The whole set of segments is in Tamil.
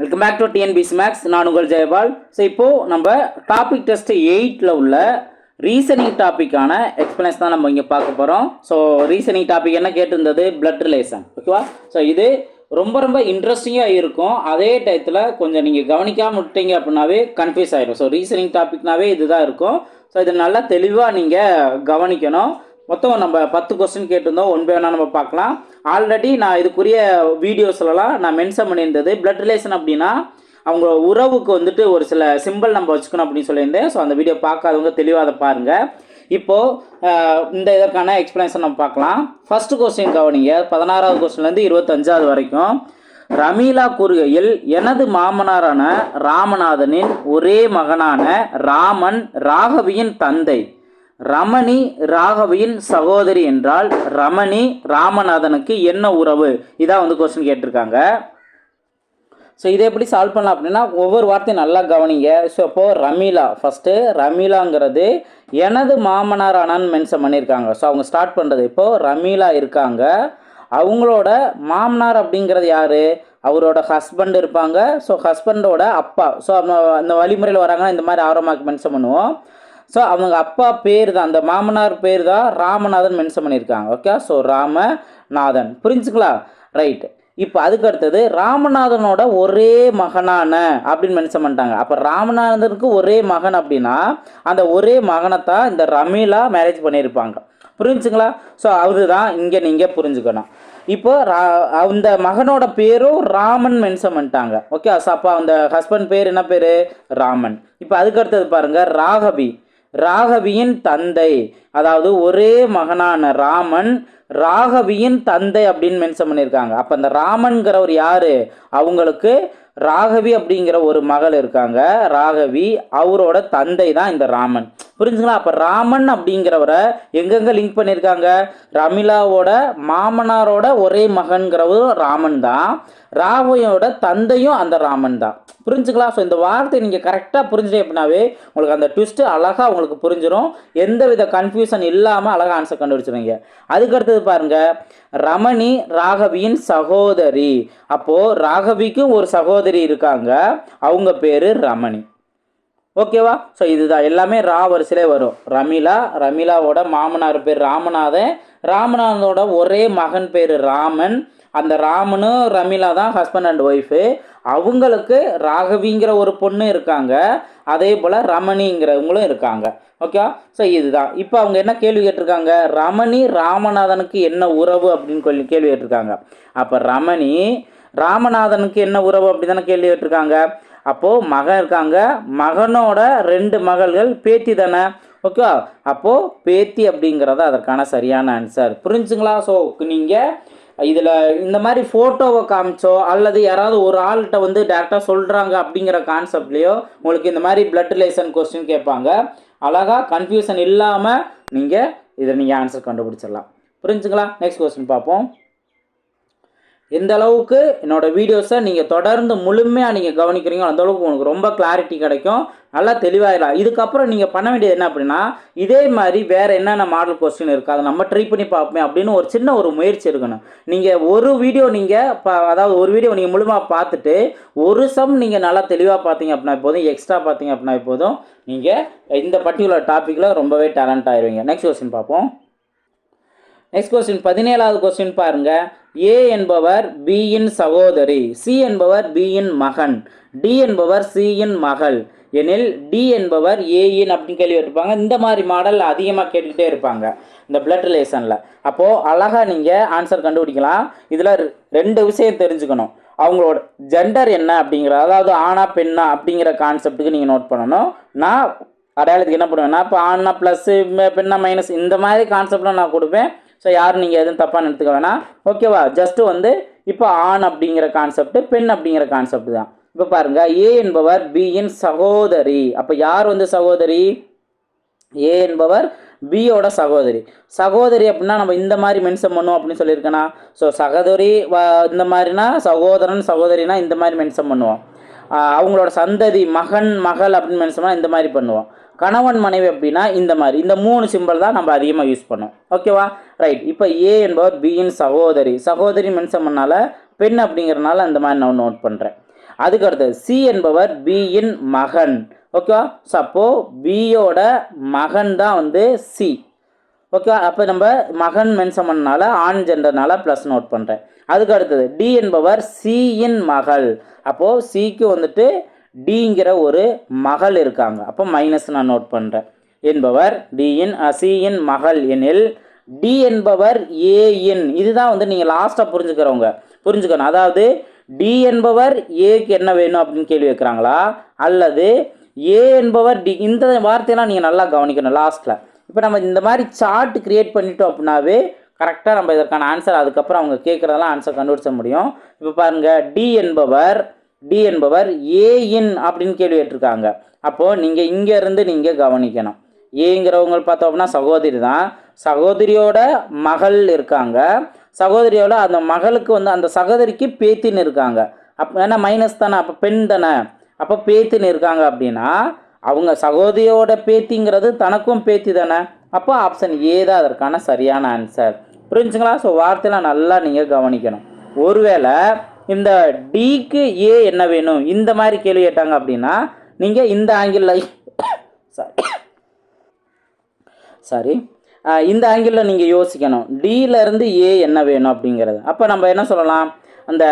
Welcome back to TNPSC maths நான் உங்கள் ஜெயபால். ஸோ இப்போது நம்ம டாபிக் டெஸ்ட் எயிட்டில் உள்ள ரீசனிங் டாப்பிக்கான எக்ஸ்பிளன்ஸ் தான் நம்ம இங்கே பார்க்க போகிறோம் ஸோ ரீசனிங் டாபிக் என்ன கேட்டிருந்தது? பிளட் ரிலேஷன் ஓகேவா ஸோ இது ரொம்ப ரொம்ப இன்ட்ரெஸ்டிங்காக இருக்கும். அதே டயத்தில் கொஞ்சம் நீங்கள் கவனிக்காமல் விட்டீங்க அப்படின்னாவே கன்ஃபியூஸ் ஆகிடும் ஸோ ரீசனிங் டாபிக்னாவே இதுதான் இருக்கும். ஸோ இது நல்லா தெளிவாக நீங்கள் கவனிக்கணும். மொத்தம் நம்ம பத்து கொஸ்டின் கேட்டிருந்தோம். ஒன் பை ஒன்றா நம்ம பார்க்கலாம். ஆல்ரெடி நான் இதுக்குரிய வீடியோஸ்லலாம் நான் மென்ஷன் பண்ணியிருந்தது. பிளட் ரிலேஷன் அப்படின்னா அவங்க உறவுக்கு வந்துட்டு ஒரு சில சிம்பிள் நம்ம வச்சுக்கணும் அப்படின்னு சொல்லியிருந்தேன். ஸோ அந்த வீடியோ பார்க்காதவங்க தெளிவாக அதை பாருங்கள் இப்போது இந்த இதற்கான எக்ஸ்பிளனேஷன் நம்ம பார்க்கலாம். ஃபஸ்ட்டு கொஸ்டின் கவனிங்க. பதினாறாவது கொஸ்டின்லேருந்து இருபத்தஞ்சாவது வரைக்கும். ரமீலா கூறுகையில் எனது மாமனாரான ராமநாதனின் ஒரே மகனான ராமன் ராகவியின் தந்தை. ரமணி ராகவியின் சகோதரி என்றால் ரமணி ராமநாதனுக்கு என்ன உறவு? இதான் வந்து கொஸ்டின் கேட்டிருக்காங்க. ஸோ இதை எப்படி சால்வ் பண்ணலாம் அப்படின்னா ஒவ்வொரு வார்த்தையும் நல்லா கவனிங்க. ஸோ அப்போது ரமீலா ஃபஸ்ட்டு ரமீலாங்கிறது எனது மாமனார் அண்ணான்னு மென்ஷன் பண்ணியிருக்காங்க. ஸோ அவங்க ஸ்டார்ட் பண்ணுறது இப்போது ரமீலா இருக்காங்க. அவங்களோட மாமனார் அப்படிங்கிறது யார்? அவரோட ஹஸ்பண்ட் இருப்பாங்க. ஸோ ஹஸ்பண்டோட அப்பா. ஸோ அந்த வழிமுறையில் வராங்கன்னா இந்த மாதிரி ஆரமாக்கு மென்ஷன் பண்ணுவோம். ஸோ அவங்க அப்பா பேர் தான் அந்த மாமனார் பேர் தான் ராமநாதன் மென்ஷன் பண்ணியிருக்காங்க. Okay so Ramanathan. புரிஞ்சுக்கலாம் ரைட் இப்போ அதுக்கு அடுத்தது ராமநாதனோட ஒரே மகனான அப்படின்னு மென்ஷன் பண்ணிட்டாங்க. அப்போ ராமநாதனுக்கு ஒரே மகன் அப்படின்னா அந்த ஒரே மகனை தான் இந்த ரமீலா மேரேஜ் பண்ணியிருப்பாங்க. புரிஞ்சுங்களா? ஸோ அதுதான் இங்கே நீங்கள் புரிஞ்சுக்கணும். இப்போ ரா அந்த மகனோட பேரும் ராமன் மென்ஷன் பண்ணிட்டாங்க. ஓகே ஸோ அப்போ அந்த ஹஸ்பண்ட் பேர் என்ன பேர்? ராமன். இப்போ அதுக்கு அடுத்தது பாருங்கள் ராகவி. ராகவியின் தந்தை. அதாவது ஒரே மகனான ராமன் ராகவியின் தந்தை அப்படின்னு மென்ஷன் பண்ணியிருக்காங்க. அப்போ அந்த ராமன்கிறவர் யார்? அவங்களுக்கு ராகவி அப்படிங்கிற ஒரு மகள் இருக்காங்க. ராகவி அவரோட தந்தை தான் இந்த ராமன். புரிஞ்சுங்களா? அப்போ ராமன் அப்படிங்கிறவரை எங்கெங்கே லிங்க் பண்ணியிருக்காங்க? ரமிலாவோட மாமனாரோட ஒரே மகன்கிறவரும் ராமன் தான். ராகவியோட தந்தையும் அந்த ராமன் தான். புரிஞ்சுக்கலாம். ஸோ இந்த வார்த்தை நீங்கள் கரெக்டாக புரிஞ்சுட்டே அப்படின்னாவே உங்களுக்கு அந்த ட்விஸ்ட்டு அழகாக உங்களுக்கு புரிஞ்சிடும் எந்த வித கன்ஃபியூஷன் இல்லாமல் அழகாக ஆன்சர் கண்டுபிடிச்சிருவீங்க. அதுக்கடுத்தது பாருங்கள் ரமணி ராகவியின் சகோதரி. அப்போது ராகவிக்கும் ஒரு சகோதரி இருக்காங்க. அவங்க பேர் ரமணி. ஓகேவா ஸோ இதுதான். எல்லாமே ரா வரிசையிலே வரும். ரமிலா ரமிலாவோட மாமனார் பேர் ராமநாதன். ராமநாதனோட ஒரே மகன் பேர் ராமன். அந்த ராமனும் ரமிலா தான் ஹஸ்பண்ட் அண்ட் ஒய்ஃபு அவங்களுக்கு ராகவிங்கிற ஒரு பொண்ணு இருக்காங்க. அதே போல் ரமணிங்கிறவங்களும் இருக்காங்க. ஓகே ஸோ இதுதான். இப்போ அவங்க என்ன கேள்வி கேட்டிருக்காங்க? ரமணி ராமநாதனுக்கு என்ன உறவு அப்படின்னு சொல்லி கேள்வி கேட்டிருக்காங்க. அப்போ ரமணி ராமநாதனுக்கு என்ன உறவு அப்படி தானே கேள்வி கேட்டிருக்காங்க. அப்போது மகன் இருக்காங்க. மகனோட ரெண்டு மகள்கள் பேத்தி தானே. ஓகே அப்போது பேத்தி அப்படிங்கிறது அதற்கான சரியான ஆன்சர் புரிஞ்சுங்களா? ஸோ நீங்கள் இதில் இந்த மாதிரி ஃபோட்டோவை காமிச்சோ அல்லது யாராவது ஒரு ஆள்கிட்ட வந்து டேரெக்டாக சொல்கிறாங்க அப்படிங்கிற கான்செப்ட்லேயோ உங்களுக்கு இந்த மாதிரி பிளட் ரிலேஷன் கொஸ்டின் கேட்பாங்க. அழகாக கன்ஃபியூஷன் இல்லாமல் நீங்கள் இதை நீங்கள் ஆன்சர் கண்டுபிடிச்சிடலாம். புரிஞ்சுங்களா? நெக்ஸ்ட் கொஸ்டின் பார்ப்போம். எந்த அளவுக்கு என்னோடய வீடியோஸை நீங்கள் தொடர்ந்து முழுமையாக நீங்கள் கவனிக்கிறீங்களோ அந்த அளவுக்கு உங்களுக்கு ரொம்ப கிளாரிட்டி கிடைக்கும். நல்லா தெளிவாயிடலாம் இதுக்கப்புறம் நீங்கள் பண்ண வேண்டியது என்ன அப்படின்னா இதே மாதிரி வேறு என்னென்ன மாடல் கொஸ்டின் இருக்குது அதை நம்ம ட்ரை பண்ணி பார்ப்போமே அப்படின்னு ஒரு சின்ன ஒரு முயற்சி இருக்கணும் நீங்கள் ஒரு வீடியோ நீங்கள் அதாவது ஒரு வீடியோ நீங்கள் முழுமையாக பார்த்துட்டு ஒரு சம் நீங்கள் நல்லா தெளிவாக பார்த்தீங்க அப்படின்னா போதும். எக்ஸ்ட்ரா பார்த்தீங்க அப்படின்னா போதும். நீங்கள் இந்த பர்டிகுலர் டாப்பிக்கில் ரொம்பவே டேலண்ட் ஆயிடுவீங்க நெக்ஸ்ட் கொஸ்டின் பார்ப்போம். நெக்ஸ்ட் கொஸ்டின் பதினேழாவது கொஸ்டின் பாருங்க. ஏ என்பவர் பியின் சகோதரி சி என்பவர் பியின் மகன் டி என்பவர் சியின் மகள். எனில் டி என்பவர் ஏஇன் அப்படின்னு கேள்வி இருப்பாங்க இந்த மாதிரி மாடல் அதிகமாக கேட்டுக்கிட்டே இருப்பாங்க இந்த பிளட் ரிலேஷனில் அப்போது அழகாக நீங்கள் ஆன்சர் கண்டுபிடிக்கலாம். இதில் ரெண்டு விஷயம் தெரிஞ்சுக்கணும். அவங்களோட ஜெண்டர் என்ன அப்படிங்கிற அதாவது ஆணா பெண்ணா அப்படிங்கிற கான்செப்ட்டுக்கு நீங்கள் நோட் பண்ணணும். நான் அடையாளத்துக்கு என்ன பண்ணுவேன்னா இப்போ ஆனா ப்ளஸ்ஸு பெண்ணா மைனஸ் இந்த மாதிரி கான்செப்டில் நான் கொடுப்பேன். ஸோ யாரும் நீங்கள் எதுவும் தப்பாக எடுத்துக்க வேணாம். ஓகேவா ஜஸ்ட்டு வந்து இப்போ ஆண் அப்படிங்கிற கான்செப்ட் பெண் அப்படிங்கிற கான்செப்ட் தான். இப்போ பாருங்கள் ஏ என்பவர் பியின் சகோதரி. அப்போ யார் வந்து சகோதரி? ஏ என்பவர் பியோட சகோதரி. சகோதரி அப்படின்னா நம்ம இந்த மாதிரி மென்ஷன் பண்ணுவோம் அப்படின்னு சொல்லியிருக்கேனா? ஸோ சகோதரி இந்த மாதிரினா சகோதரன் சகோதரினா இந்த மாதிரி மென்ஷன் பண்ணுவோம். அவங்களோட சந்ததி மகன் மகள் அப்படின்னு சொன்னால் இந்த மாதிரி பண்ணுவோம். கணவன் மனைவி அப்படின்னா இந்த மாதிரி. இந்த மூணு சிம்பிள் தான் நம்ம அதிகமாக யூஸ் பண்ணோம் ஓகேவா ரைட் இப்போ ஏ என்பவர் பியின் சகோதரி. சகோதரி மென்ஷன் பண்ணால பெண் அப்படிங்கிறனால அந்த மாதிரி நான் நோட் பண்ணுறேன் அதுக்கு அடுத்தது சி என்பவர் பியின் மகன். ஓகேவா ஸோ அப்போது பியோட மகன் தான் வந்து சி ஓகேவா அப்போ நம்ம மகன் மென்ஷன் பண்ணனால ஆண் ஜெண்டர்னால ப்ளஸ் நோட் பண்ணுறேன் அதுக்கு அடுத்தது டி என்பவர் சியின் மகள். அப்போது சிக்கு வந்துட்டு டிங்கிற ஒரு மகள் இருக்காங்க. அப்போ மைனஸ் நான் நோட் பண்ணுறேன் என்பவர் டியின் சியின் மகள் எனில் டி என்பவர் ஏயின் இதுதான் வந்து நீங்கள் லாஸ்ட்டாக புரிஞ்சுக்கிறவங்க. புரிஞ்சுக்கணும். அதாவது டி என்பவர் ஏக்கு என்ன வேணும் அப்படின்னு கேள்வி வைக்கிறாங்களா? அல்லது ஏ என்பவர் டி இந்த வார்த்தையெல்லாம் நீங்கள் நல்லா கவனிக்கணும் லாஸ்ட்டில் இப்போ நம்ம இந்த மாதிரி சார்ட் க்ரியேட் பண்ணிட்டோம் அப்படின்னாவே கரெக்டாக நம்ம இதற்கான ஆன்சர் அதுக்கப்புறம் அவங்க கேட்குறதெல்லாம் ஆன்சர் கண்டுபிடிச்ச முடியும். இப்போ பாருங்கள் டி என்பவர் டி என்பவர் ஏ இன் அப்படின்னு கேள்வி கேட்டிருக்காங்க. அப்போது நீங்கள் இங்கேருந்து நீங்கள் கவனிக்கணும். ஏங்கிறவங்க பார்த்தோம் அப்படின்னா சகோதரி தான். சகோதரியோட மகள் இருக்காங்க. சகோதரியோட அந்த மகளுக்கு வந்து அந்த சகோதரிக்கு பேத்தின்னு இருக்காங்க. அப்போ ஏன்னா மைனஸ் தானே அப்போ பெண் தானே. அப்போ பேத்தின்னு இருக்காங்க அப்படின்னா அவங்க சகோதரியோட பேத்திங்கிறது தனக்கும் பேத்தி தானே. அப்போ ஆப்ஷன் ஏ தான் அதற்கான சரியான ஆன்சர் புரிஞ்சுங்களா? ஸோ வார்த்தையெல்லாம் நல்லா நீங்கள் கவனிக்கணும். ஒருவேளை இந்த டிக்கு ஏ என்ன வேணும்? இந்த மாதிரி கேள்வி கேட்டாங்க அப்படின்னா நீங்கள் இந்த ஆங்கிளில் சாரி சாரி இந்த ஆங்கிளில் நீங்கள் யோசிக்கணும். டியிலேருந்து ஏ என்ன வேணும் அப்படிங்கிறது. அப்போ நம்ம என்ன சொல்லலாம்? அந்த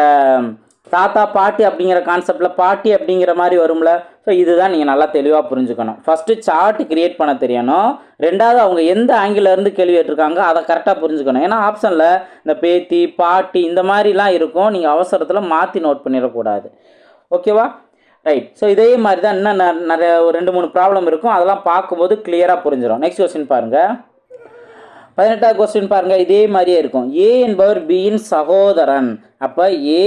தாத்தா பாட்டி அப்படிங்கிற கான்செப்டில் பாட்டி அப்படிங்கிற மாதிரி வரும்ல. ஸோ இதுதான் நீங்கள் நல்லா தெளிவாக புரிஞ்சுக்கணும். ஃபஸ்ட்டு சார்ட் கிரியேட் பண்ண தெரியணும். ரெண்டாவது அவங்க எந்த ஆங்கிலேருந்து கேள்வி கேட்டிருக்காங்க அதை கரெக்டாக புரிஞ்சுக்கணும். ஏன்னா ஆப்ஷனில் இந்த பேத்தி பாட்டி இந்த மாதிரிலாம் இருக்கும். நீங்கள் அவசரத்தில் மாற்றி நோட் பண்ணிடக்கூடாது. ஓகேவா ரைட் ஸோ இதே மாதிரி தான் இன்னும் நிறைய ஒரு ரெண்டு மூணு ப்ராப்ளம் இருக்கும். அதெல்லாம் பார்க்கும்போது கிளியராக புரிஞ்சிடும் நெக்ஸ்ட் கொஸ்டின் பாருங்கள் பதினெட்டாவது கொஸ்டின் பாருங்கள் இதே மாதிரியே இருக்கும். ஏ என்பவர் பியின் சகோதரன். அப்போ ஏ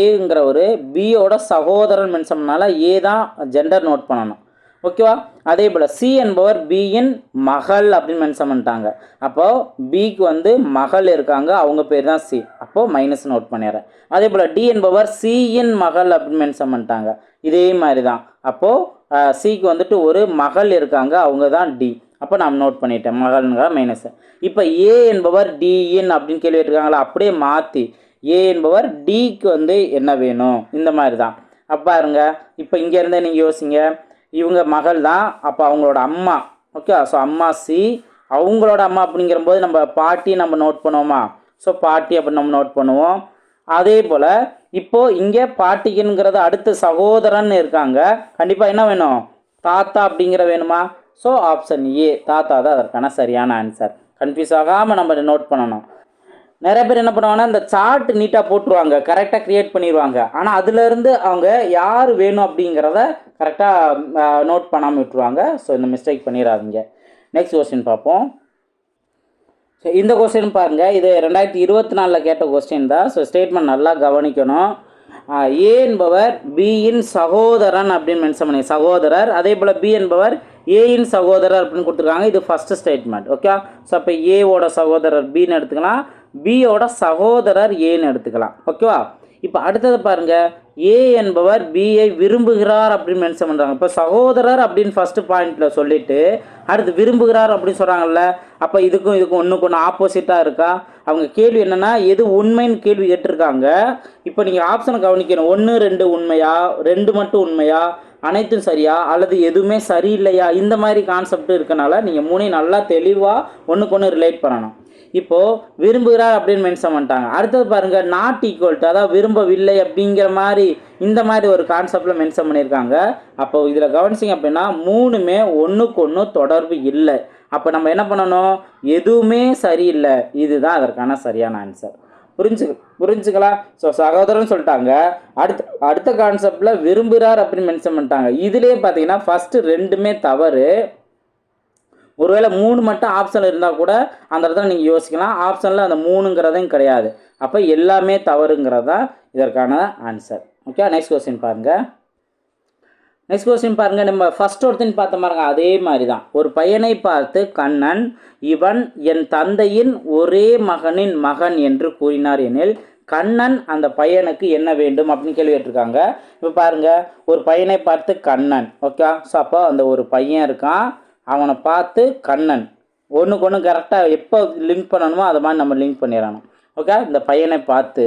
ஏங்கிற ஒரு பியோட சகோதரன் மென்ஷன்னால ஏ தான் ஜெண்டர் நோட் பண்ணணும். ஓகேவா அதே போல் சி என்பவர் பியின் மகள் அப்படின்னு மென்ஷன் பண்ணிட்டாங்க. அப்போது பிக்கு வந்து மகள் இருக்காங்க அவங்க பேர் தான் சி அப்போது மைனஸ் நோட் பண்ணிடுறேன். அதே போல் டி என்பவர் சியின் மகள் அப்படின்னு மென்ஷன் பண்ணிட்டாங்க. இதே மாதிரி தான் அப்போது சிக்கு வந்துட்டு ஒரு மகள் இருக்காங்க அவங்க தான் டி அப்போ நான் நோட் பண்ணிட்டேன். மகள்ங்கிற மைனஸ் இப்போ ஏ என்பவர் டிஇன் அப்படின்னு கேள்வி கேட்டிருக்காங்களா? அப்படியே மாற்றி ஏ என்பவர் டிக்கு வந்து என்ன வேணும்? இந்த மாதிரி தான் அப்போ பாருங்க இப்போ இங்கேருந்தே நீங்கள் யோசிங்க. இவங்க மகள் தான் அப்போ அவங்களோட அம்மா. ஓகே ஸோ அம்மா சி அவங்களோட அம்மா அப்படிங்கிறபோது நம்ம பாட்டி நம்ம நோட் பண்ணுவோமா? ஸோ பாட்டி அப்படின்னு நம்ம நோட் பண்ணுவோம். அதே போல் இப்போது இங்கே பாட்டிக்குங்கிறது அடுத்த சகோதரன் இருக்காங்க. கண்டிப்பாக என்ன வேணும்? தாத்தா அப்படிங்கிற வேணுமா? ஸோ ஆப்ஷன் ஏ தாத்தா தான் அதற்கான சரியான ஆன்சர் கன்ஃபியூஸ் ஆகாமல் நம்ம நோட் பண்ணணும். நிறைய பேர் என்ன பண்ணுவாங்கன்னா இந்த சார்ட் நீட்டாக போட்டுருவாங்க கரெக்டாக க்ரியேட் பண்ணிடுவாங்க ஆனால் அதுலேருந்து அவங்க யார் வேணும் அப்படிங்கிறத கரெக்டாக நோட் பண்ணாமல் விட்டுருவாங்க. ஸோ இந்த மிஸ்டேக் பண்ணிடாதீங்க. நெக்ஸ்ட் கொஸ்டின் பார்ப்போம். ஸோ இந்த கொஸ்டின் பாருங்கள் இது ரெண்டாயிரத்தி இருபத்தி நாலில் கேட்ட கொஸ்டின் தான். ஸோ ஸ்டேட்மெண்ட் நல்லா கவனிக்கணும். ஏ என்பவர் பியின் சகோதரன் அப்படின்னு மென்ஷன் பண்ணி சகோதரர். அதே போல் பி என்பவர் ஏயின் சகோதரர் அப்படின்னு கொடுத்துருக்காங்க. இது ஃபஸ்ட்டு ஸ்டேட்மெண்ட் ஓகே ஸோ அப்போ ஏவோட சகோதரர் பின்னு எடுத்துக்கலாம். பியோட சகோதரர் ஏன்னு எடுத்துக்கலாம் ஓகேவா இப்போ அடுத்ததை பாருங்க. ஏ என்பவர் பியை விரும்புகிறார் அப்படின்னு மென்ஷன் பண்ணுறாங்க இப்போ சகோதரர் அப்படின்னு ஃபஸ்ட்டு பாயிண்ட்டில் சொல்லிவிட்டு அடுத்து விரும்புகிறார் அப்படின்னு சொல்கிறாங்கல்ல அப்போ இதுக்கும் இதுக்கும் ஒன்றுக்கு ஒன்று ஆப்போசிட்டாக இருக்கா? அவங்க கேள்வி என்னென்னா எது உண்மைன்னு கேள்வி கேட்டிருக்காங்க. இப்போ நீங்கள் ஆப்ஷனை கவனிக்கணும். ஒன்று ரெண்டு உண்மையா? ரெண்டு மட்டும் உண்மையா? அனைத்தும் சரியா? அல்லது எதுவுமே சரியில்லையா? இந்த மாதிரி கான்செப்ட் இருக்கனால நீங்கள் மூணையும் நல்லா தெளிவாக ஒன்றுக்கு ஒன்று ரிலேட் பண்ணணும். இப்போது விரும்புகிறார் அப்படின்னு மென்ஷன் பண்ணிட்டாங்க. அடுத்தது பாருங்கள் நாட் ஈக்குவல் டு அதாவது விரும்பவில்லை அப்படிங்கிற மாதிரி இந்த மாதிரி ஒரு கான்செப்டில் மென்ஷன் பண்ணியிருக்காங்க. அப்போ இதில் கவனிச்சிங்க அப்படின்னா மூணுமே ஒன்றுக்கு ஒன்று தொடர்பு இல்லை. அப்போ நம்ம என்ன பண்ணணும்? எதுவுமே சரியில்லை. இதுதான் அதற்கான சரியான ஆன்சர் புரிஞ்சு புரிஞ்சுக்கலாம்? ஸோ சகோதரன் சொல்லிட்டாங்க. அடுத்த அடுத்த கான்செப்டில் விரும்புகிறார் அப்படின்னு மென்ஷன் பண்ணிட்டாங்க. இதுலேயே பார்த்தீங்கன்னா ஃபஸ்ட்டு ரெண்டுமே தவறு. ஒருவேளை மூணு மட்டும் ஆப்ஷன் இருந்தால் கூட அந்த இடத்துல நீங்கள் யோசிக்கலாம். ஆப்ஷனில் அந்த மூணுங்கிறதையும் கிடையாது. அப்போ எல்லாமே தவறுங்கிறது தான் இதற்கான ஆன்சர் ஓகே நெக்ஸ்ட் கொஸ்டின் பாருங்கள் நெக்ஸ்ட் கொஸ்டின் பாருங்கள் நம்ம ஃபர்ஸ்ட் ஒருத்தின் பார்த்த பாருங்க. அதே மாதிரி தான் ஒரு பையனை பார்த்து கண்ணன் இவன் என் தந்தையின் ஒரே மகனின் மகன் என்று கூறினார் எனில் கண்ணன் அந்த பையனுக்கு என்ன வேண்டும்? அப்படின்னு கேள்வி கேட்டிருக்காங்க. இப்போ பாருங்கள் ஒரு பையனை பார்த்து கண்ணன். ஓகே ஸோ அப்போ அந்த ஒரு பையன் இருக்கான். அவனை பார்த்து கண்ணன். ஒன்றுக்கு ஒன்று கரெக்டாக எப்போ லிங்க் பண்ணணுமோ அதை மாதிரி நம்ம லிங்க் பண்ணிடணும். ஓகே இந்த பையனை பார்த்து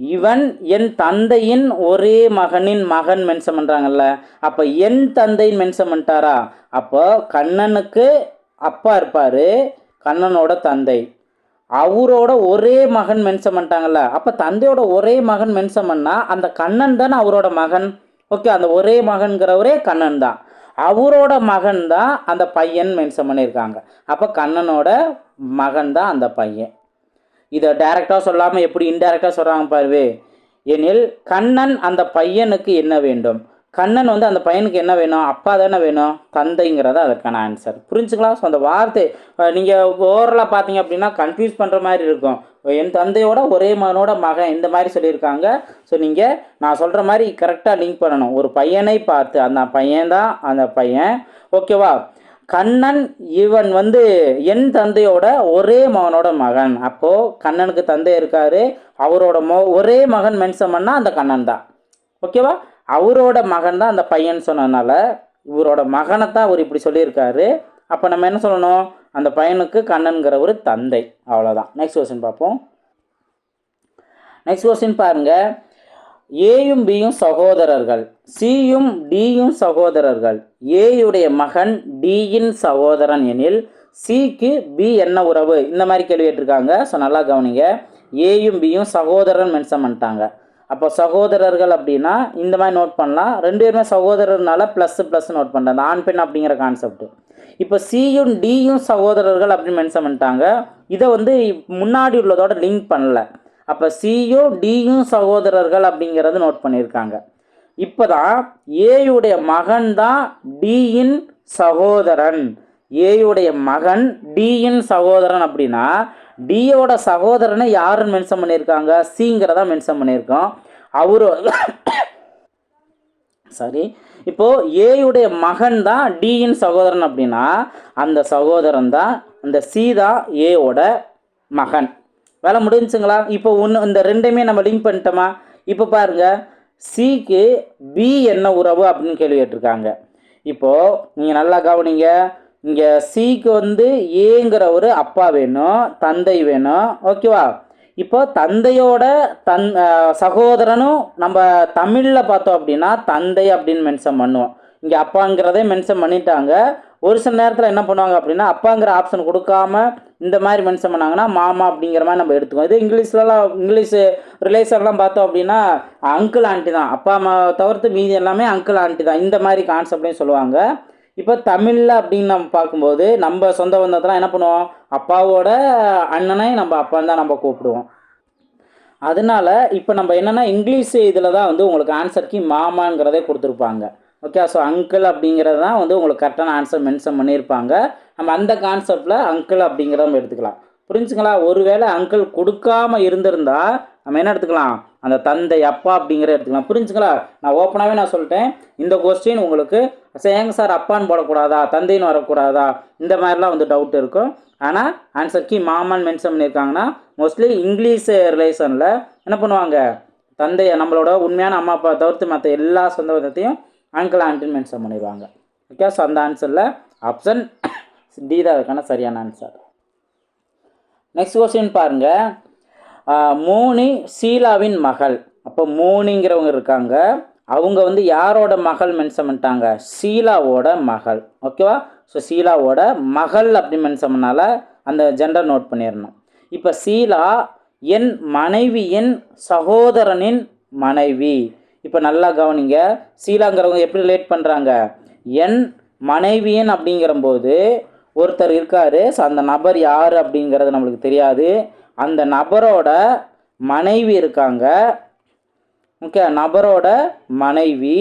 இவன் என் தந்தையின் ஒரே மகனின் மகன் மென்ஷன் பண்ணுறாங்கல்ல அப்போ என் தந்தையின் மென்ஷன் பண்ணிட்டாரா? அப்போ கண்ணனுக்கு அப்பா இருப்பார் கண்ணனோட தந்தை. அவரோட ஒரே மகன் மென்ஷன் பண்ணிட்டாங்கல்ல அப்போ தந்தையோட ஒரே மகன் மென்ஷன் பண்ணால் அந்த கண்ணன் தானே அவரோட மகன்? ஓகே அந்த ஒரே மகன்கிறவரே கண்ணன் தான். அவரோட மகன் தான் அந்த பையன் மென்ஷன் பண்ணியிருக்காங்க. அப்போ கண்ணனோட மகன் தான் அந்த பையன். இதை டைரெக்டாக சொல்லாமல் எப்படி இன்டைரக்டாக சொல்கிறாங்க பாருவே. எனில் கண்ணன் அந்த பையனுக்கு என்ன வேண்டும்? கண்ணன் வந்து அந்த பையனுக்கு என்ன வேணும்? அப்பா தானே வேணும்? தந்தைங்கிறத அதற்கான ஆன்சர் புரிஞ்சுக்கலாம்? ஸோ அந்த வார்த்தை நீங்கள் ஓரலாக பார்த்தீங்க அப்படின்னா கன்ஃபியூஸ் பண்ணுற மாதிரி இருக்கும். என் தந்தையோட ஒரே மகனோட மகன் இந்த மாதிரி சொல்லியிருக்காங்க. ஸோ நீங்கள் நான் சொல்கிற மாதிரி கரெக்டாக லிங்க் பண்ணணும். ஒரு பையனை பார்த்து அந்த பையன் தான் அந்த பையன். ஓகேவா கண்ணன் இவன் வந்து என் தந்தையோட ஒரே மகனோட மகன். அப்போது கண்ணனுக்கு தந்தை இருக்காரு. அவரோட மோ ஒரே மகன் மென்ஷன் பண்ணால் அந்த கண்ணன் தான். ஓகேவா அவரோட மகன் தான் அந்த பையன் சொன்னதுனால இவரோட மகனை தான் அவர் இப்படி சொல்லியிருக்காரு. அப்போ நம்ம என்ன சொல்லணும்? அந்த பையனுக்கு கண்ணன்கிற ஒரு தந்தை. அவ்வளோதான் நெக்ஸ்ட் கொஸ்டின் பார்ப்போம். நெக்ஸ்ட் கொஸ்டின் பாருங்கள் ஏயும் பியும் சகோதரர்கள். சியும் டியும் சகோதரர்கள். ஏயுடைய மகன் டியின் சகோதரன் எனில் சிக்கு பி என்ன உறவு? இந்த மாதிரி கேள்வி கேட்டிருக்காங்க. ஸோ நல்லா கவனிங்க. ஏயும் பியும் சகோதரன் மென்ஷன் பண்ணிட்டாங்க. அப்போ சகோதரர்கள் அப்படின்னா இந்த மாதிரி நோட் பண்ணலாம். ரெண்டு பேருமே சகோதரர்னால ப்ளஸ் ப்ளஸ் நோட் பண்ணுறேன் அந்த ஆண் பெண் அப்படிங்கிற கான்செப்ட் இப்போ சியும் டியும் சகோதரர்கள் அப்படின்னு மென்ஷன் பண்ணிட்டாங்க. இதை வந்து முன்னாடி உள்ளதோட லிங்க் பண்ணல. அப்போ சியும் டியும் சகோதரர்கள் அப்படிங்கிறது நோட் பண்ணியிருக்காங்க. இப்போ தான் ஏயுடைய மகன் தான் டியின் சகோதரன். ஏயுடைய மகன் டியின் சகோதரன் அப்படின்னா டியோட சகோதரனை யாருன்னு மென்ஷன் பண்ணியிருக்காங்க? சிங்கிறதா மென்ஷன் பண்ணியிருக்கோம். அவரு சாரி இப்போ ஏயுடைய மகன் தான் டியின் சகோதரன் அப்படின்னா அந்த சகோதரன் தான் அந்த சி தான் ஏவோட மகன். வேலை முடிஞ்சுங்களா? இப்போ ஒன்று இந்த ரெண்டையுமே நம்ம லிங்க் பண்ணிட்டோமா? இப்போ பாருங்க. சிக்கு பி என்ன உறவு அப்படின்னு கேள்வி கேட்டிருக்காங்க. இப்போது நீங்கள் நல்லா கவனிங்க. இங்கே சிக்கு வந்து ஏங்கிற ஒரு அப்பா வேணும் தந்தை வேணும். ஓகேவா இப்போ தந்தையோட தன் சகோதரனும் நம்ம தமிழில் பார்த்தோம் அப்படின்னா தந்தை அப்படின்னு மென்ஷன் பண்ணுவோம். இங்கே அப்பாங்கிறதே மென்ஷன் பண்ணிட்டாங்க. ஒரு சில நேரத்தில் என்ன பண்ணுவாங்க அப்படின்னா அப்பாங்கிற ஆப்ஷன் கொடுக்காம இந்த மாதிரி மென்ஷன் பண்ணாங்கன்னா மாமா அப்படிங்கிற மாதிரி நம்ம எடுத்துக்குவோம். இது இங்கிலீஷ்லலாம் இங்கிலீஷ் ரிலேஷன்லாம் பார்த்தோம் அப்படின்னா அங்கிள் ஆண்டி தான். அப்பா அம்மா தவிர்த்து மீதி எல்லாமே அங்கிள் ஆண்டி தான். இந்த மாதிரி கான்செப்ட்லையும் சொல்லுவாங்க. இப்போ தமிழில் அப்படின்னு நம்ம பார்க்கும்போது நம்ம சொந்த பந்தத்தெல்லாம் என்ன பண்ணுவோம்? அப்பாவோட அண்ணனை நம்ம அப்பான்னு தான் நம்ம கூப்பிடுவோம். அதனால இப்போ நம்ம என்னென்னா இங்கிலீஷ் இதில் தான் வந்து உங்களுக்கு ஆன்சருக்கு மாமாங்கிறதே கொடுத்துருப்பாங்க. ஓகே ஸோ அங்கிள் அப்படிங்கிறது தான் வந்து உங்களுக்கு கரெக்டான ஆன்சர் மென்ஷன் பண்ணியிருப்பாங்க. நம்ம அந்த கான்செப்டில் அங்கிள் அப்படிங்கிறத நம்ம எடுத்துக்கலாம். புரிஞ்சுங்களா? ஒருவேளை அங்கிள் கொடுக்காம இருந்திருந்தால் நம்ம என்ன எடுத்துக்கலாம்? அந்த தந்தை அப்பா அப்படிங்கிற எடுத்துக்கலாம் புரிஞ்சுங்களா நான் ஓப்பனாகவே நான் சொல்லிட்டேன். இந்த கொஸ்டின் உங்களுக்கு சார் ஏங்க சார் அப்பான்னு போடக்கூடாதா? தந்தைன்னு வரக்கூடாதா? இந்த மாதிரிலாம் வந்து டவுட் இருக்கும். ஆனால் ஆன்சர் கி மாமான்னு மென்ஷன் பண்ணியிருக்காங்கன்னா மோஸ்ட்லி இங்கிலீஷ் ரிலேஷனில் என்ன பண்ணுவாங்க? தந்தையை நம்மளோட உண்மையான அம்மா அப்பா தவிர்த்து மற்ற எல்லா சொந்த விதத்தையும் அங்கிள் ஆண்டின்னு மென்ஷன் பண்ணிடுவாங்க. ஓகே ஸோ அந்த ஆன்சரில் ஆப்ஷன் டி தான் அதுக்கான சரியான ஆன்சர் நெக்ஸ்ட் கொஸ்டின் பாருங்கள் மூனி ஷீலாவின் மகள். அப்போ மூனிங்கிறவங்க இருக்காங்க. அவங்க வந்து யாரோட மகள் மென்ஷன் பண்ணிட்டாங்க? ஷீலாவோட மகள். ஓகேவா ஸோ ஷீலாவோட மகள் அப்படி மென்ஷன் பண்ணால அந்த ஜெண்டர் நோட் பண்ணிடணும் இப்போ ஷீலா என் மனைவியின் சகோதரனின் மனைவி. இப்போ நல்லா கவனிங்க. ஷீலாங்கிறவங்க எப்படி ரிலேட் பண்ணுறாங்க என் மனைவியின் அப்படிங்கிறம்போது ஒருத்தர் இருக்காரு. ஸோ அந்த நபர் யார் அப்படிங்கிறது நம்மளுக்கு தெரியாது. அந்த நபரோட மனைவி இருக்காங்க. ஓகே நபரோட மனைவி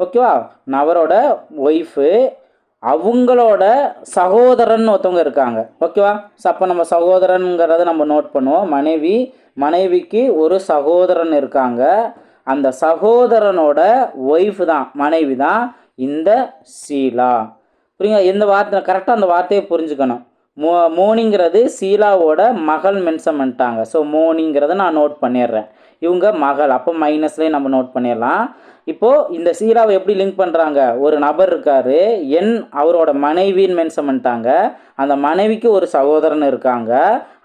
ஓகேவா? நபரோட ஒய்ஃபு அவங்களோட சகோதரன் ஒருத்தவங்க இருக்காங்க. ஓகேவா? அப்போ நம்ம சகோதரனுங்கிறத நம்ம நோட் பண்ணுவோம். மனைவி மனைவிக்கு ஒரு சகோதரன் இருக்காங்க. அந்த சகோதரனோட ஒய்ஃப் தான் மனைவி தான் இந்த சீலா. புரியுங்க இந்த வார்த்தை கரெக்டாக அந்த வார்த்தையை புரிஞ்சுக்கணும். மோ மோனிங்கிறது சீலாவோட மகள் மென்ஷன் பண்ணிட்டாங்க. ஸோ மோனிங்கிறத நான் நோட் பண்ணிடுறேன். இவங்க மகள் அப்போ மைனஸ்லேயே நம்ம நோட் பண்ணிடலாம். இப்போது இந்த சீலாவை எப்படி லிங்க் பண்ணுறாங்க ஒரு நபர் இருக்கார் என் அவரோட மனைவின்னு மென்ஷன் பண்ணிட்டாங்க. அந்த மனைவிக்கு ஒரு சகோதரன் இருக்காங்க.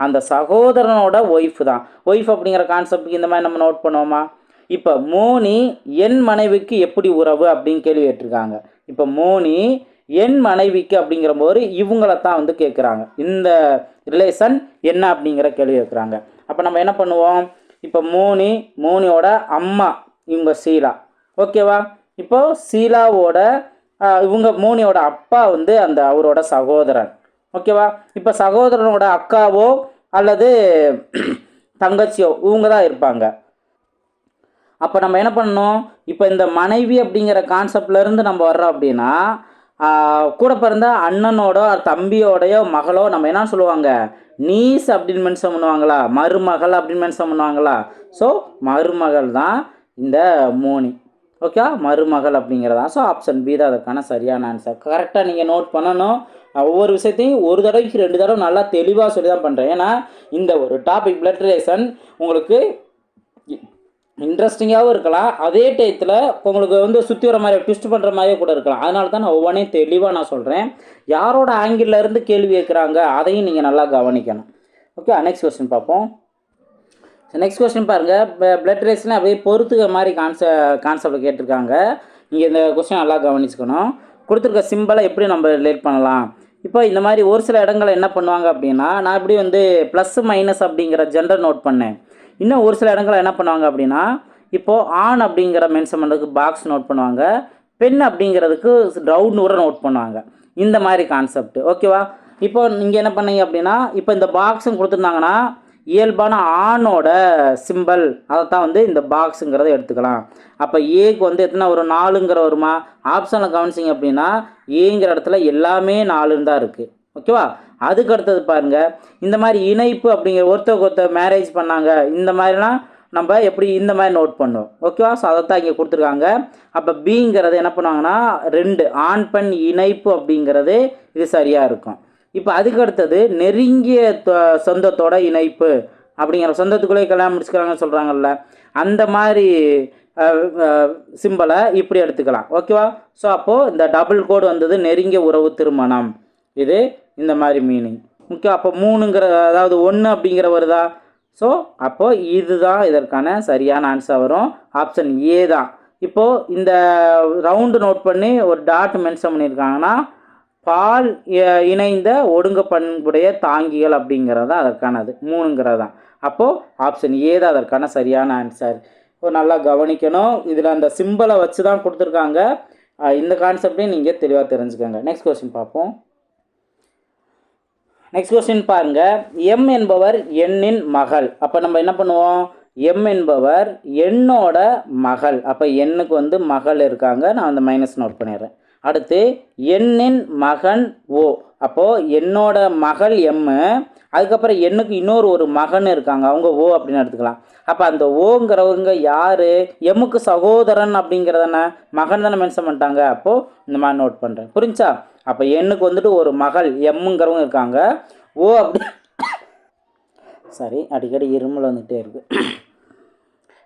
அந்த சகோதரனோட ஒய்ஃப் தான். ஒய்ஃப் அப்படிங்கிற கான்செப்டுக்கு இந்த மாதிரி நம்ம நோட் பண்ணுவோமா? இப்போ மோனி என் மனைவிக்கு எப்படி உறவு அப்படின்னு கேள்வி கேட்டிருக்காங்க. இப்போ மோனி என் மனைவிக்கு அப்படிங்கிற போது இவங்கள தான் வந்து கேட்குறாங்க இந்த ரிலேஷன் என்ன அப்படிங்கிற கேள்வி கேட்குறாங்க அப்போ நம்ம என்ன பண்ணுவோம்? இப்போ மோனி மோனியோட அம்மா இவங்க சீலா. ஓகேவா இப்போது சீலாவோட இவங்க மோனியோட அப்பா வந்து அந்த அவரோட சகோதரன். ஓகேவா இப்போ சகோதரனோட அக்காவோ அல்லது தங்கச்சியோ இவங்க தான் இருப்பாங்க. அப்போ நம்ம என்ன பண்ணணும்? இப்போ இந்த மனைவி அப்படிங்கிற கான்செப்ட்லேருந்து நம்ம வர்றோம் அப்படின்னா கூட பிறந்த அண்ணனோட தம்பியோடைய மகளோ நம்ம என்ன சொல்லுவாங்க? நீஸ் அப்படின்னு மென்ஷன் பண்ணுவாங்களா? மருமகள் அப்படின்னு மென்ஷன் பண்ணுவாங்களா? ஸோ மருமகள் தான் இந்த மோனி. ஓகே மருமகள் அப்படிங்கிறதா? ஸோ ஆப்ஷன் பி தான் அதுக்கான சரியான ஆன்சர் கரெக்டாக நீங்கள் நோட் பண்ணணும். ஒவ்வொரு விஷயத்தையும் ஒரு தடவைக்கு ரெண்டு தடவை நல்லா தெளிவாக சொல்லி தான் பண்ணுறேன் ஏன்னா இந்த ஒரு டாபிக் பிளட் ரிலேஷன் உங்களுக்கு இன்ட்ரெஸ்டிங்காகவும் இருக்கலாம். அதே டயத்தில் உங்களுக்கு வந்து சுற்றி வர மாதிரி ட்விஸ்ட் பண்ணுற மாதிரியே கூட இருக்கலாம். அதனால தான் நான் ஒவ்வொன்றையும் தெளிவாக நான் சொல்கிறேன் யாரோட ஆங்கிளில் இருந்து கேள்வி கேட்குறாங்க அதையும் நீங்கள் நல்லா கவனிக்கணும். ஓகே நெக்ஸ்ட் கொஸ்டின் பார்ப்போம். நெக்ஸ்ட் கொஸ்டின் பாருங்கள் பிளட் ரேஸ்லாம் அப்படியே பொறுத்துக்க மாதிரி கான்செ கான்செப்ட் கேட்டிருக்காங்க. நீங்கள் இந்த கொஸ்டின் நல்லா கவனிச்சுக்கணும். கொடுத்துருக்க சிம்பிளை எப்படி நம்ம ரிலேட் பண்ணலாம்? இப்போ இந்த மாதிரி ஒரு சில இடங்களை என்ன பண்ணுவாங்க அப்படின்னா நான் இப்படி வந்து ப்ளஸ் மைனஸ் அப்படிங்கிற ஜெண்டர் நோட் பண்ணேன். இன்னும் ஒரு சில இடங்களில் என்ன பண்ணுவாங்க அப்படின்னா இப்போது ஆண் அப்படிங்கிற மென்ஷன் பண்ணுறதுக்கு பாக்ஸ் நோட் பண்ணுவாங்க பெண் அப்படிங்கிறதுக்கு ரவுண்ட் கூட நோட் பண்ணுவாங்க. இந்த மாதிரி கான்செப்ட் ஓகேவா இப்போ நீங்கள் என்ன பண்ணீங்க அப்படின்னா இப்போ இந்த பாக்ஸும் கொடுத்துருந்தாங்கன்னா இயல்பான ஆணோட சிம்பல் அதை தான் வந்து இந்த பாக்ஸுங்கிறத எடுத்துக்கலாம். அப்போ ஏக்கு வந்து எத்தனை ஒரு நாலுங்கிற வருமா? ஆப்ஷனில் கவனிச்சிங்க அப்படின்னா ஏங்கிற இடத்துல எல்லாமே நாலுன்னு தான் இருக்குது ஓகேவா அதுக்கு அடுத்தது பாருங்க இந்த மாதிரி இணைப்பு அப்படிங்கிற ஒருத்தருக்கு ஒருத்தர் மேரேஜ் பண்ணாங்க இந்த மாதிரிலாம் நம்ம எப்படி இந்த மாதிரி நோட் பண்ணுவோம். ஓகேவா ஸோ அதைத்தான் இங்கே கொடுத்துருக்காங்க. அப்போ பிங்கிறது என்ன பண்ணுவாங்கன்னா ரெண்டு ஆண் பெண் இணைப்பு அப்படிங்கிறது இது சரியாக இருக்கும். இப்போ அதுக்கு அடுத்தது நெருங்கிய தொ- சொந்தத்தோட இணைப்பு அப்படிங்கிற சொந்தத்துக்குள்ளே கல்யாணம் முடிச்சுக்கிறாங்கன்னு சொல்கிறாங்கல்ல அந்த மாதிரி சிம்பலை இப்படி எடுத்துக்கலாம். ஓகேவா ஸோ அப்போது இந்த டபுள் கோடு வந்தது நெருங்கிய உறவு திருமணம். இது இந்த மாதிரி மீனிங் முக்கியம் அப்போ மூணுங்கிற அதாவது ஒன்று அப்படிங்கிற வருதா ஸோ அப்போது இதுதான் இதற்கான சரியான ஆன்சர் வரும். ஆப்ஷன் ஏ தான். இப்போது இந்த ரவுண்டு நோட் பண்ணி ஒரு டாட் மென்ஷன் பண்ணியிருக்காங்கன்னா பால் இணைந்த ஒடுங்க பண்புடைய தாங்கிகள் அப்படிங்கிறது தான் அதற்கானது. மூணுங்கிறது. தான் அப்போது ஆப்ஷன் ஏ தான் அதற்கான சரியான ஆன்சர் இப்போ நல்லா கவனிக்கணும். இதில் அந்த சிம்பலை வச்சு தான் கொடுத்துருக்காங்க. இந்த கான்செப்டையும் நீங்கள் தெளிவாக தெரிஞ்சுக்கோங்க. நெக்ஸ்ட் கொஸ்டின் பார்ப்போம். நெக்ஸ்ட் கொஸ்டின் பாருங்கள் எம் என்பவர் எண்ணின் மகள். அப்போ நம்ம என்ன பண்ணுவோம்? எம் என்பவர் எண்ணோட மகள். அப்போ எண்ணுக்கு வந்து மகள் இருக்காங்க? நான் அந்த மைனஸ் நோட் பண்ணிடுறேன். அடுத்து எண்ணின் மகன் ஓ. அப்போது என்னோட மகள் எம்மு அதுக்கப்புறம் எண்ணுக்கு இன்னொரு ஒரு மகன் இருக்காங்க? அவங்க ஓ அப்படின்னு எடுத்துக்கலாம். அப்போ அந்த ஓங்கிறவங்க யார்? எம்முக்கு சகோதரன் அப்படிங்கிறதான. மகன் தானே மென்ஷன் பண்ணிட்டாங்க. அப்போது இந்த மாதிரி நோட் பண்ணுறேன் புரிஞ்சா? அப்போ எண்ணுக்கு வந்துட்டு ஒரு மகள் எம்முங்கிறவங்க இருக்காங்க. ஓ அப்படி. சரி அடிக்கடி இருமல் வந்துகிட்டே இருக்கு.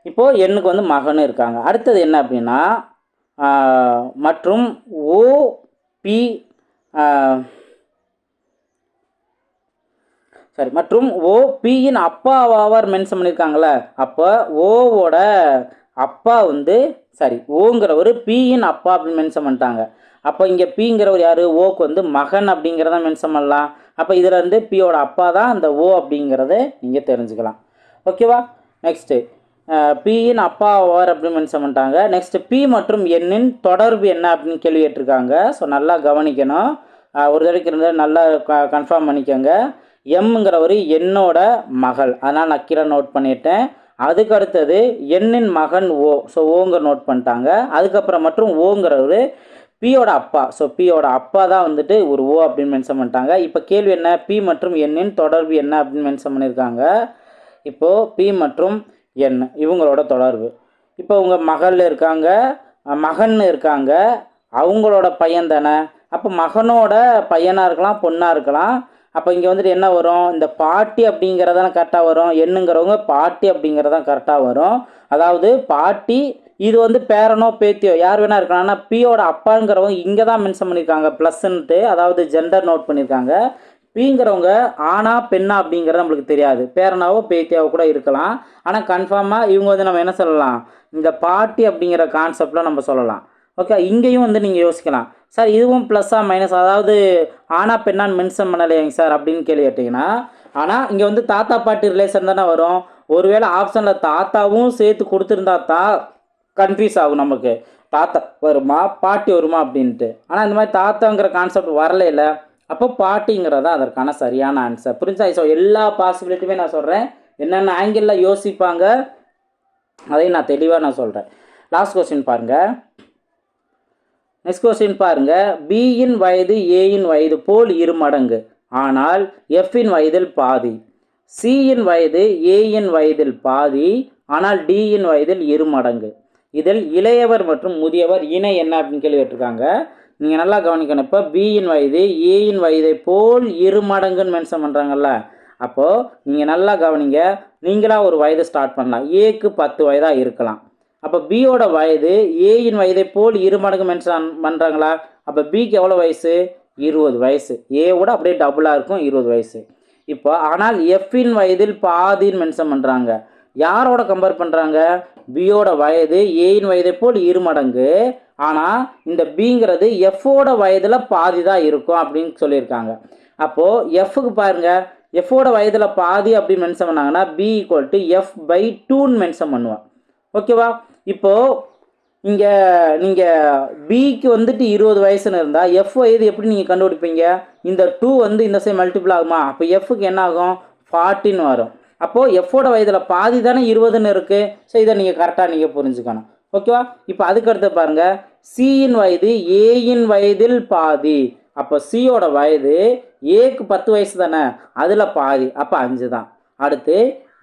இப்போது எண்ணுக்கு வந்து மகன் இருக்காங்க. அடுத்தது என்ன அப்படின்னா மற்றும் ஓ பி சரி மற்றும் ஓ பியின் அப்பாவாவார் மென்ஷன் பண்ணியிருக்காங்களே அப்போ ஓவோட அப்பா வந்து சரி ஓங்கிறவர் பியின் அப்பா அப்படின்னு மென்ஷன் பண்ணிட்டாங்க. அப்போ இங்கே பிங்கிறவர் யார்? ஓக்கு வந்து மகன் அப்படிங்கிறத மென்ஷன் பண்ணலாம். அப்போ இதில் வந்து பியோட அப்பா தான் அந்த ஓ அப்படிங்கிறத நீங்கள் தெரிஞ்சுக்கலாம். ஓகேவா நெக்ஸ்ட்டு பியின் அப்பா ஓவர் அப்படின்னு மென்ஷன் பண்ணிட்டாங்க. நெக்ஸ்ட் பி மற்றும் எண்ணின் தொடர்பு என்ன அப்படின்னு கேள்வி கேட்டிருக்காங்க. ஸோ நல்லா கவனிக்கணும். ஒரு தடவைக்கு இருந்து நல்லா கன்ஃபார்ம் பண்ணிக்கோங்க. எம்ங்கிறவர் என்னோட மகள். அதனால் நான் கீழே நோட் பண்ணிட்டேன். அதுக்கு அடுத்தது எண்ணின் மகன் ஓ ஸோ ஓங்க நோட் பண்ணிட்டாங்க. அதுக்கப்புறம் மற்றும் ஓங்கிறவர் பியோட அப்பா. ஸோ பியோட அப்பா தான் வந்துட்டு ஒரு ஓ அப்படின்னு மென்ஷன் பண்ணிட்டாங்க. இப்போ கேள்வி என்ன? பி மற்றும் எண்ணின் தொடர்பு என்ன அப்படின்னு மென்ஷன் பண்ணியிருக்காங்க. இப்போது பி மற்றும் எண் இவங்களோட தொடர்பு. இப்போ உங்கள் மகள் இருக்காங்க. மகன் இருக்காங்க. அவங்களோட பையன் தானே. அப்போ மகனோட பையனாக இருக்கலாம் பொண்ணாக இருக்கலாம். அப்போ இங்கே வந்துட்டு என்ன வரும்? இந்த பாட்டி அப்படிங்கிறதான கரெக்டாக வரும். எண்ணுங்கிறவங்க பாட்டி அப்படிங்கிறதான் கரெக்டாக வரும். அதாவது பாட்டி இது வந்து பேரனோ பேத்தியோ யார் வேணா இருக்கலாம் ஆனால் பியோட அப்பாங்கிறவங்க இங்கே தான் மென்ஷன் பண்ணியிருக்காங்க ப்ளஸ்ன்ட்டு அதாவது ஜெண்டர் நோட் பண்ணியிருக்காங்க பிங்கிறவங்க ஆனா பெண்ணா அப்படிங்கிறது நம்மளுக்கு தெரியாது. பேரனாவோ பேத்தியாவோ கூட இருக்கலாம். ஆனால் கன்ஃபார்மாக இவங்க வந்து நம்ம என்ன சொல்லலாம்? இந்த பாட்டி அப்படிங்கிற கான்செப்டில் நம்ம சொல்லலாம். ஓகே இங்கேயும் வந்து நீங்கள் யோசிக்கலாம். சார் இதுவும் ப்ளஸ்ஸாக மைனஸ் அதாவது ஆனா பெண்ணான்னு மென்ஷன் பண்ணலையேங்க சார் அப்படின்னு கேள்வி கேட்டிங்கன்னா ஆனால் இங்கே வந்து தாத்தா பாட்டி ரிலேஷன் தானே வரும். ஒருவேளை ஆப்ஷனில் தாத்தாவும் சேர்த்து கொடுத்துருந்தா தான் கன்ஃபியூஸ் ஆகும் நமக்கு. தாத்தா வருமா பாட்டி வருமா அப்படின்ட்டு. ஆனால் இந்த மாதிரி தாத்தாங்கிற கான்செப்ட் வரல இல்லை. அப்போ பாட்டிங்கிறதா அதற்கான சரியான ஆன்சர் புரிஞ்சா ஸோ எல்லா பாசிபிலிட்டியுமே நான் சொல்கிறேன் என்னென்ன ஆங்கிளில் யோசிப்பாங்க அதையும் நான் தெளிவாக நான் சொல்கிறேன் லாஸ்ட் கொஸ்டின் பாருங்கள் நெக்ஸ்ட் கொஸ்டின் பாருங்கள் பியின் வயது ஏயின் வயது போல் இரு மடங்கு. ஆனால் எஃப்பின் வயதில் பாதி. சியின் வயது ஏயின் வயதில் பாதி ஆனால் டியின் வயதில் இரு மடங்கு. இதில் இளையவர் மற்றும் முதியவர் இணை என்ன அப்படின்னு கேள்வி கேட்டிருக்காங்க. நீங்கள் நல்லா கவனிக்கணும். இப்போ பியின் வயது ஏயின் வயதை போல் இரு மடங்குன்னு மென்ஷன் பண்ணுறாங்கல்ல அப்போது நீங்கள் நல்லா கவனிங்க. நீங்களாக ஒரு வயது ஸ்டார்ட் பண்ணலாம். ஏக்கு பத்து வயதாக இருக்கலாம். அப்போ பியோட வயது ஏயின் வயதை போல் இரு மடங்கு மென்ஷன் பண்ணுறாங்களா அப்போ பிக்கு எவ்வளோ வயசு? இருபது வயசு. ஏவோட அப்படியே டபுளாக இருக்கும் இருபது வயசு. இப்போ ஆனால் எஃப்பின் வயதில் பாதின்னு மென்ஷன் பண்ணுறாங்க யாரோட கம்பேர் பண்ணுறாங்க பியோட வயது ஏயின் வயதை போல் இரு மடங்கு. ஆனால் இந்த பிங்கிறது எஃப்போட வயதில் பாதி தான் இருக்கும் அப்படின்னு சொல்லியிருக்காங்க. அப்போது எஃப்க்கு பாருங்கள் எஃப்போட வயதில் பாதி அப்படின்னு மென்ஷன் பண்ணாங்கன்னா B equal to F by டூன்னு மென்ஷன் பண்ணுவேன் ஓகேவா இப்போது இங்கே நீங்கள் பிக்கு வந்துட்டு இருபது வயசுன்னு இருந்தால் எஃப் வயது எப்படி நீங்கள் கண்டுபிடிப்பீங்க? இந்த டூ வந்து இந்த சைடு மல்டிபிள் ஆகுமா? அப்போ எஃப்க்கு என்ன ஆகும்? ஃபார்ட்டின்னு வரும். அப்போது எஃப்போட வயதில் பாதி தானே இருபதுன்னு இருக்குது ஸோ இதை நீங்கள் கரெக்டாக நீங்கள் புரிஞ்சுக்கணும். ஓகேவா இப்போ அதுக்கு அடுத்து பாருங்கள் சியின் வயது ஏயின் வயதில் பாதி. அப்போ சியோட வயது ஏக்கு பத்து வயசு தானே? அதில் பாதி. அப்போ அஞ்சு தான் அடுத்து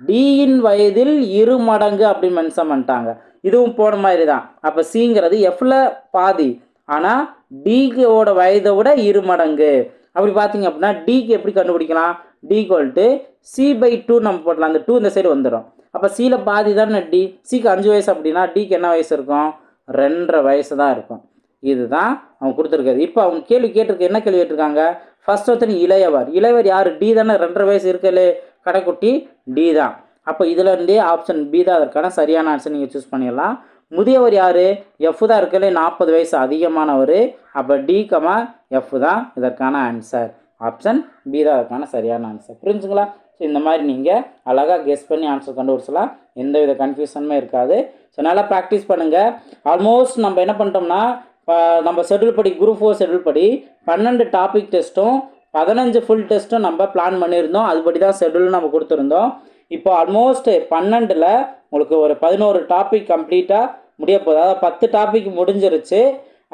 டியின் வயதில் இரு மடங்கு அப்படின்னு மென்ஷன் பண்ணிட்டாங்க. இதுவும் போன மாதிரி தான் அப்போ சிங்கிறது எஃப்ல பாதி. ஆனால் டிகோட வயதை விட இரு மடங்கு. அப்படி பார்த்தீங்க அப்படின்னா டிக்கு எப்படி கண்டுபிடிக்கலாம்? D to C by two நம்ம போடலாம் அந்த டூ இந்த சைடு வந்துடும் அப்போ சியில் பாதி தானே டி சிக்கு அஞ்சு வயசு அப்படின்னா டிக்கு என்ன வயசு இருக்கும்? ரெண்டரை வயசு தான் இருக்கும். இதுதான் அவங்க கொடுத்துருக்காரு இப்போ அவங்க கேள்வி கேட்டிருக்க என்ன கேள்வி கேட்டிருக்காங்க? ஃபர்ஸ்ட் ஒருத்தன் இளையவர். இளையவர் யார்? டி தானே. ரெண்டரை வயசு இருக்கலே. கடைக்குட்டி டி தான். அப்போ இதுலேருந்தே ஆப்ஷன் பி தான் அதற்கான சரியான ஆன்சர் நீங்கள் சூஸ் பண்ணிடலாம். முதியவர் யார்? எஃப் தான் இருக்கலே நாற்பது வயசு அதிகமானவர். அப்போ டி கமா எஃப் தான் இதற்கான ஆன்சர் ஆப்ஷன் பி தான் அதற்கான சரியான ஆன்சர் புரிஞ்சுங்களா? ஸோ இந்த மாதிரி நீங்கள் அழகாக கெஸ் பண்ணி ஆன்சர் கண்டுபிடிச்சலாம் எந்த வித கன்ஃபியூஷனுமே இருக்காது. ஸோ நல்லா ப்ராக்டிஸ் பண்ணுங்கள் ஆல்மோஸ்ட் நம்ம என்ன பண்ணிட்டோம்னா இப்போ நம்ம ஷெட்யூல் படி குரூப் ஃபோர் ஷெட்யூல் படி பன்னெண்டு டாபிக் டெஸ்ட்டும் பதினஞ்சு ஃபுல் டெஸ்ட்டும் நம்ம பிளான் பண்ணியிருந்தோம். அதுபடி தான் ஷெட்யூல் நம்ம கொடுத்துருந்தோம். இப்போ ஆல்மோஸ்ட் பன்னெண்டில் உங்களுக்கு ஒரு பதினோரு டாபிக் கம்ப்ளீட்டாக முடிய போகுது. அதாவது பத்து டாபிக் முடிஞ்சிருச்சு.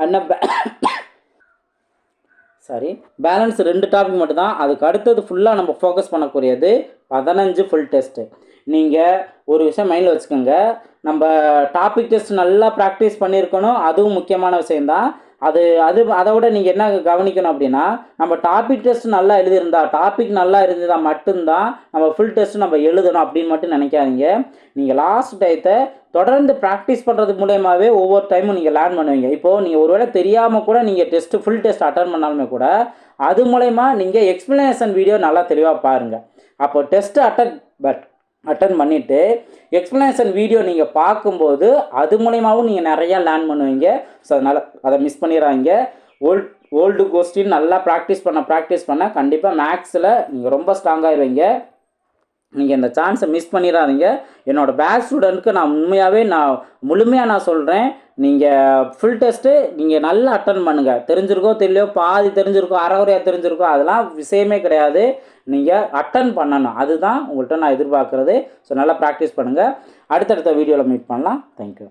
அண்ணா சாரி பேலன்ஸ் ரெண்டு டாபிக் மட்டும்தான். அதுக்கு அடுத்தது ஃபுல்லாக நம்ம ஃபோக்கஸ் பண்ணக்கூடியது பதினஞ்சு ஃபுல் டெஸ்ட்டு நீங்கள் ஒரு விஷயம் மைண்டில் வச்சுக்கோங்க. நம்ம டாபிக் டெஸ்ட் நல்லா ப்ராக்டிஸ் பண்ணியிருக்கணும். அதுவும் முக்கியமான விஷயந்தான் அது அது அதை விட நீங்கள் என்ன கவனிக்கணும் அப்படின்னா நம்ம டாபிக் டெஸ்ட் நல்லா எழுதியிருந்தா டாபிக் நல்லா இருந்ததா மட்டும்தான் நம்ம ஃபுல் டெஸ்ட் நம்ம எழுதணும் அப்படின்னு மட்டும் நினைக்காதீங்க. நீங்கள் லாஸ்ட் டயத்தை தொடர்ந்து ப்ராக்டிஸ் பண்ணுறது மூலயமாவே ஒவ்வொரு டைமும் நீங்கள் லேர்ன் பண்ணுவீங்க. இப்போது நீங்கள் ஒருவேளை தெரியாமல் கூட நீங்கள் டெஸ்ட்டு ஃபுல் டெஸ்ட் அட்டன் பண்ணாலுமே கூட அது மூலயமா நீங்கள் எக்ஸ்ப்ளனேஷன் வீடியோ நல்லா தெளிவாக பாருங்கள் அப்போ டெஸ்ட்டு அட்டன் பட் அட்டன் பண்ணிவிட்டு எக்ஸ்ப்ளனேஷன் வீடியோ நீங்கள் பார்க்கும்போது அது மூலயமாவும் நீங்கள் நிறையா லேர்ன் பண்ணுவீங்க. ஸோ அதனால் அதை மிஸ் பண்ணிடுறாங்க ஓல்ட் ஓல்டு கொஸ்டின் நல்லா ப்ராக்டிஸ் பண்ண ப்ராக்டிஸ் பண்ண கண்டிப்பாக மேக்ஸில் நீங்கள் ரொம்ப ஸ்ட்ராங்காகிடுவீங்க நீங்கள் இந்த சான்ஸை மிஸ் பண்ணிடாதீங்க என்னோட பேக் ஸ்டூடெண்ட்க்கு நான் உண்மையாகவே நான் முழுமையாக நான் சொல்கிறேன் நீங்கள் ஃபுல் டெஸ்ட்டு நீங்கள் நல்லா அட்டன் பண்ணுங்கள் தெரிஞ்சிருக்கோ தெரியலையோ பாதி தெரிஞ்சிருக்கோ அறகுறையாக தெரிஞ்சிருக்கோ அதெல்லாம் விஷயமே கிடையாது. நீங்கள் அட்டன் பண்ணணும். அதுதான் உங்கள்கிட்ட நான் எதிர்பார்க்குறது. ஸோ நல்லா ப்ராக்டிஸ் பண்ணுங்கள் அடுத்தடுத்த வீடியோவில் மீட் பண்ணலாம். தேங்க்யூ